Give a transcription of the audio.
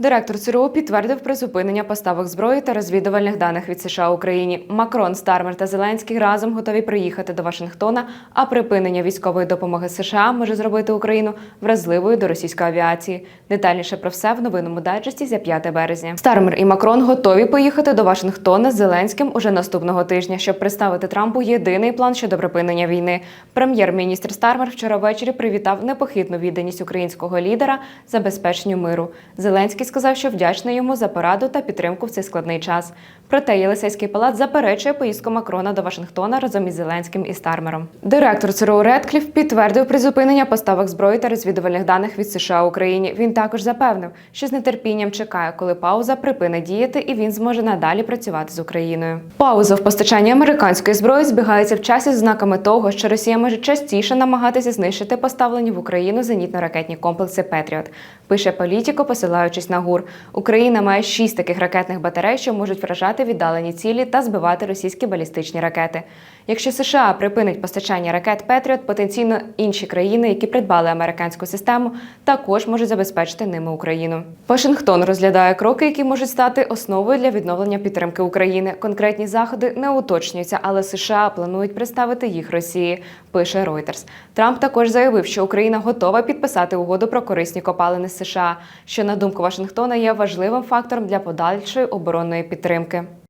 Директор ЦРУ підтвердив призупинення поставок зброї та розвідувальних даних від США Україні. Макрон, Стармер та Зеленський разом готові приїхати до Вашингтона. А припинення військової допомоги США може зробити Україну вразливою до російської авіації. Детальніше про все в новинному дайджесті за 5 березня. Стармер і Макрон готові поїхати до Вашингтона з Зеленським уже наступного тижня, щоб представити Трампу єдиний план щодо припинення війни. Прем'єр-міністр Стармер вчора ввечері привітав непохитну відданість українського лідера забезпеченню миру. Зеленський сказав, що вдячний йому за пораду та підтримку в цей складний час. Проте Єлисейський палац заперечує поїздку Макрона до Вашингтона разом із Зеленським і Стармером. Директор ЦРУ Редкліф підтвердив призупинення поставок зброї та розвідувальних даних від США Україні. Він також запевнив, що з нетерпінням чекає, коли пауза припинить діяти, і він зможе надалі працювати з Україною. Пауза в постачанні американської зброї збігається в часі з знаками того, що Росія може частіше намагатися знищити поставлені в Україну зенітно-ракетні комплекси Петріот. Пише політико, посилаючись на ГУР. Україна має шість таких ракетних батарей, що можуть вражати віддалені цілі та збивати російські балістичні ракети. Якщо США припинить постачання ракет Петріот, потенційно інші країни, які придбали американську систему, також можуть забезпечити ними Україну. Вашингтон розглядає кроки, які можуть стати основою для відновлення підтримки України. Конкретні заходи не уточнюються, але США планують представити їх Росії. Пише Reuters. Трамп також заявив, що Україна готова підписати угоду про корисні копалини з США, що на думку Вашингтона є важливим фактором для подальшої оборонної підтримки.